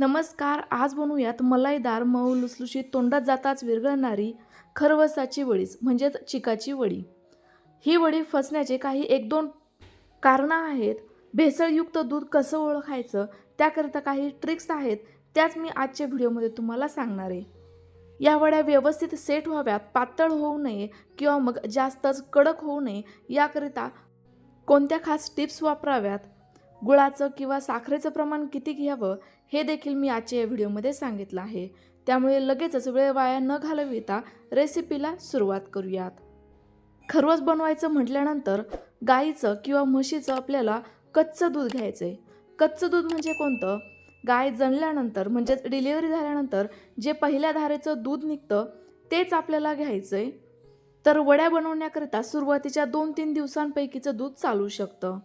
नमस्कार आज बनवूयात मलाईदार मऊ लुसलुशीत तोंडात जाताच विरघळणारी खरवसाची वडीच म्हणजेच चिकाची वडी. ही वडी फसण्याचे काही एक दोन कारणं आहेत. भेसळयुक्त दूध कसं ओळखायचं त्याकरिता काही ट्रिक्स आहेत त्याच मी आजच्या व्हिडिओमध्ये तुम्हाला सांगणार आहे. या वड्या व्यवस्थित सेट व्हाव्यात पातळ होऊ नये किंवा मग जास्तच कडक होऊ नये याकरिता कोणत्या खास टिप्स वापराव्यात? गुळाचं किंवा साखरेचं प्रमाण किती घ्यावं हे देखील मी आजच्या या व्हिडिओमध्ये सांगितलं आहे. त्यामुळे लगेचच वेळ वाया न घालविता रेसिपीला सुरुवात करूयात. खरवस बनवायचं म्हटल्यानंतर गाईचं किंवा म्हशीचं आपल्याला कच्चं दूध घ्यायचं आहे कच्चं दूध म्हणजे कोणतं? गाय जणल्यानंतर म्हणजेच डिलिव्हरी झाल्यानंतर जे पहिल्या धारेचं दूध निघतं तेच आपल्याला घ्यायचं आहे तर वड्या बनवण्याकरिता सुरुवातीच्या दोन तीन दिवसांपैकीचं दूध चालू शकतं.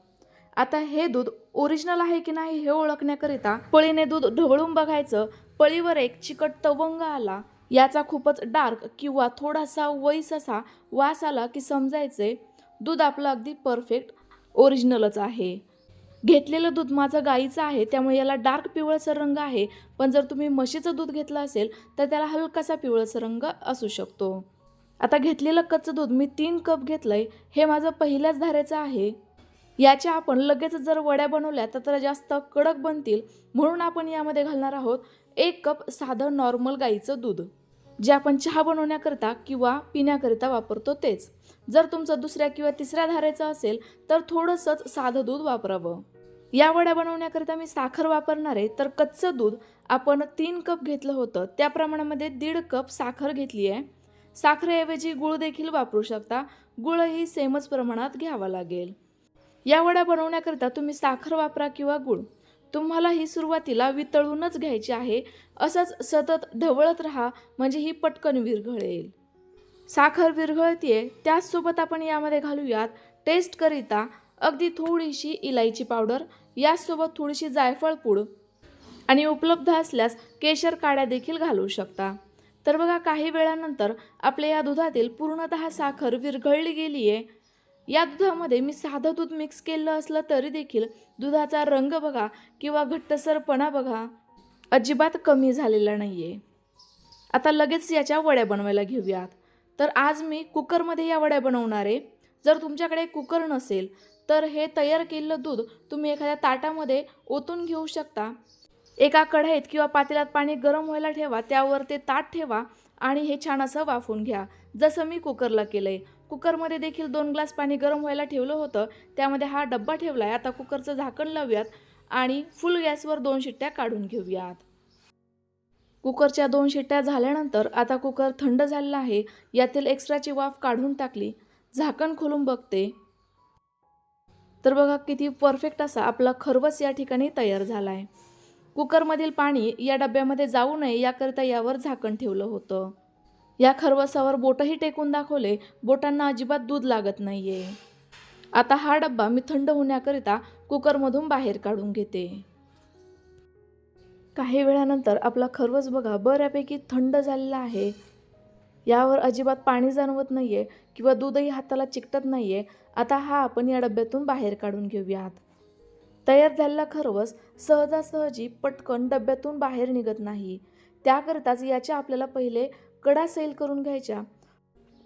आता हे दूध ओरिजिनल आहे की नाही हे ओळखण्याकरिता पळीने दूध ढवळून बघायचं. पळीवर एक चिकट तवंग आला. याचा खूपच डार्क किंवा थोडासा वैस असा वास आला की समजायचे दूध आपलं अगदी परफेक्ट ओरिजिनलच आहे. घेतलेलं दूध माझं गाईचं आहे त्यामुळे याला डार्क पिवळसर रंग आहे. पण जर तुम्ही म्हशीचं दूध घेतलं असेल तर त्याला हलकासा पिवळसर रंग असू शकतो. आता घेतलेलं कच्चं दूध मी तीन कप घेतलं आहे हे माझं पहिल्याच धारेचं आहे. याच्या आपण लगेच जर वड्या बनवल्या तर त्या जास्त कडक बनतील. म्हणून आपण यामध्ये घालणार आहोत एक कप साधं नॉर्मल गाईचं दूध. जे आपण चहा बनवण्याकरिता किंवा पिण्याकरिता वापरतो तेच. जर तुमचं दुसऱ्या किंवा तिसऱ्या धारेचं असेल तर थोडंसंच साधं दूध वापरावं. या वड्या बनवण्याकरिता मी साखर वापरणार आहे तर कच्चं दूध आपण तीन कप घेतलं होतं. त्या प्रमाणामध्ये दीड कप साखर घेतली आहे. साखरेऐवजी गुळ देखील वापरू शकता. गुळही सेमच प्रमाणात घ्यावा लागेल. या वड्या बनवण्याकरिता तुम्ही साखर वापरा किंवा गुळ. तुम्हाला ही सुरुवातीला वितळूनच घ्यायची आहे असंच सतत ढवळत राहा म्हणजे ही पटकन विरघळेल. साखर विरघळतीये त्याचसोबत आपण यामध्ये घालूयात टेस्टकरिता अगदी थोडीशी इलायची पावडर याचसोबत थोडीशी जायफळ पूड. आणि उपलब्ध असल्यास केशर काड्या देखील घालू शकता. तर बघा काही वेळानंतर आपल्या या दुधातील पूर्णतः साखर विरघळली गेली आहे या दुधामध्ये मी साधं दूध मिक्स केलं असलं तरी देखील दुधाचा रंग बघा किंवा घट्टसरपणा बघा अजिबात कमी झालेला नाही आहे आता लगेच याच्या वड्या बनवायला घेऊयात. तर आज मी कुकरमध्ये या वड्या बनवणार आहे. जर तुमच्याकडे कुकर नसेल तर हे तयार केलेलं दूध तुम्ही एखाद्या ताटामध्ये ओतून घेऊ शकता. एका कढईत किंवा पातेल्यात पाणी गरम व्हायला ठेवा त्यावर ते ताट ठेवा आणि हे छान असं वाफून घ्या. जसं मी कुकरला केलं आहे कुकरमध्ये देखील दोन ग्लास पाणी गरम व्हायला ठेवलं होतं. त्यामध्ये हा डब्बा ठेवला आहे आता कुकरचं झाकण लावूयात आणि फुल गॅसवर दोन शिट्ट्या काढून घेऊयात. कुकरच्या दोन शिट्ट्या झाल्यानंतर आता कुकर थंड झालेला आहे. यातील एक्स्ट्राची वाफ काढून टाकली. झाकण खोलून बघते. तर बघा किती परफेक्ट असा आपला खरवस या ठिकाणी तयार झाला आहे कुकरमधील पाणी या डब्यामध्ये जाऊ नये याकरिता यावर झाकण ठेवलं होतं. या खरवसावर बोटही टेकून दाखवले बोटांना अजिबात दूध लागत नाही आहे आता हा डब्बा मी थंड होण्याकरिता कुकरमधून बाहेर काढून घेते. काही वेळानंतर आपला खरवस बघा बऱ्यापैकी थंड झालेला आहे. यावर अजिबात पाणी जाणवत नाही आहे किंवा दूधही हाताला चिकटत नाही आहे आता हा आपण या डब्यातून बाहेर काढून घेऊयात. तयार झालेला खरवस सहजासहजी पटकन डब्यातून बाहेर निघत नाही. त्याकरिताच याच्या आपल्याला पहिले कडा सैल करून घ्यायच्या.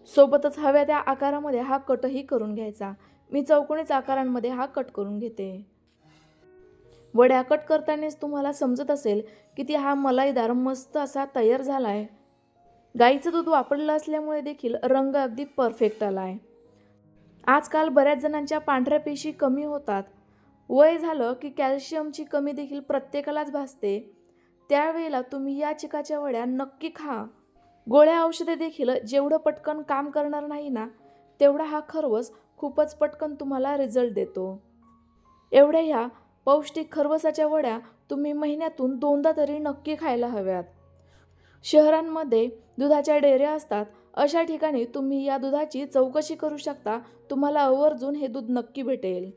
सोबतच हव्या त्या आकारामध्ये हा कटही करून घ्यायचा. मी चौकोनीच आकारांमध्ये हा कट करून घेते. वड्या कट करतानाच तुम्हाला समजत असेल की ती हा मलाईदार मस्त असा तयार झाला आहे गाईचं दूध वापरलं असल्यामुळे देखील रंग अगदी परफेक्ट आला आहे आजकाल बऱ्याच जणांच्या पांढऱ्या पेशी कमी होतात. वय झालं की कॅल्शियमची कमी देखील प्रत्येकालाच भासते. त्यावेळेला तुम्ही या चिकाच्या वड्या नक्की खा. गोळ्या औषधे देखील जेवढं पटकन काम करणार नाही ना तेवढा हा खरवस खूपच पटकन तुम्हाला रिझल्ट देतो. एवढ्या ह्या पौष्टिक खरवसाच्या वड्या तुम्ही महिन्यातून दोनदा तरी नक्की खायला हव्यात. शहरांमध्ये दुधाच्या डेऱ्या असतात अशा ठिकाणी तुम्ही या दुधाची चौकशी करू शकता तुम्हाला आवर्जून हे दूध नक्की भेटेल.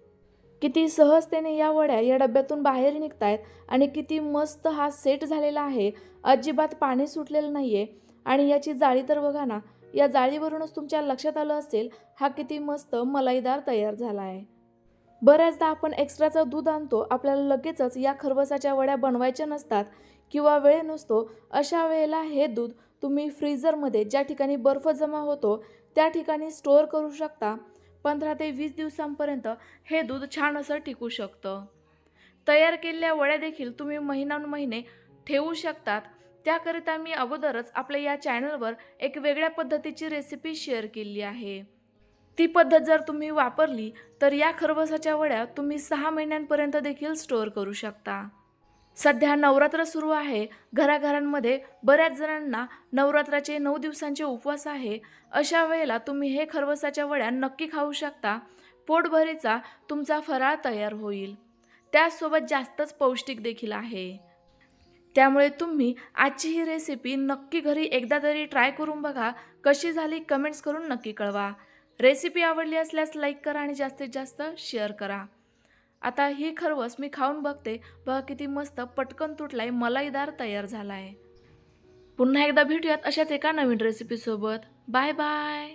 किती सहजतेने या वड्या या डब्यातून बाहेर निघतायत आणि किती मस्त हा सेट झालेला आहे अजिबात पाणी सुटलेलं नाही आहे आणि याची जाळी तर बघा ना या जाळीवरूनच तुमच्या लक्षात आलं असेल हा किती मस्त मलाईदार तयार झाला आहे बऱ्याचदा आपण एक्स्ट्राचं दूध आणतो आपल्याला लगेचच या खरवसाच्या वड्या बनवायच्या नसतात किंवा वेळ नसतो अशा वेळेला हे दूध तुम्ही फ्रीझरमध्ये ज्या ठिकाणी बर्फ जमा होतो त्या ठिकाणी स्टोअर करू शकता. पंधरा ते वीस दिवसांपर्यंत हे दूध छान असं टिकू शकतं. तयार केलेल्या वड्या देखील तुम्ही महिने ठेवू शकतात. त्याकरिता मी अगोदरच आपल्या या चॅनलवर एक वेगळ्या पद्धतीची रेसिपी शेअर केली आहे. ती पद्धत जर तुम्ही वापरली तर या खरवसाच्या वड्या तुम्ही सहा महिन्यांपर्यंत देखील स्टोअर करू शकता. सध्या नवरात्र सुरू आहे. घराघरांमध्ये बऱ्याच जणांना नवरात्राचे नऊ दिवसांचे उपवास आहे. अशा वेळेला तुम्ही हे खरवसाच्या वड्या नक्की खाऊ शकता. पोटभरीचा तुमचा फराळ तयार होईल. त्यासोबत जास्तच पौष्टिक देखील आहे. त्यामुळे तुम्ही आजची ही रेसिपी नक्की घरी एकदा तरी ट्राय करून बघा. कशी झाली कमेंट्स करून नक्की कळवा. रेसिपी आवडली असल्यास लाईक करा आणि जास्तीत जास्त शेअर करा. आता ही खरवस मी खाऊन बघते. बघा किती मस्त पटकन तुटलाय मलाईदार तयार झाला आहे पुन्हा एकदा भेटूयात अशाच एका नवीन रेसिपीसोबत बाय बाय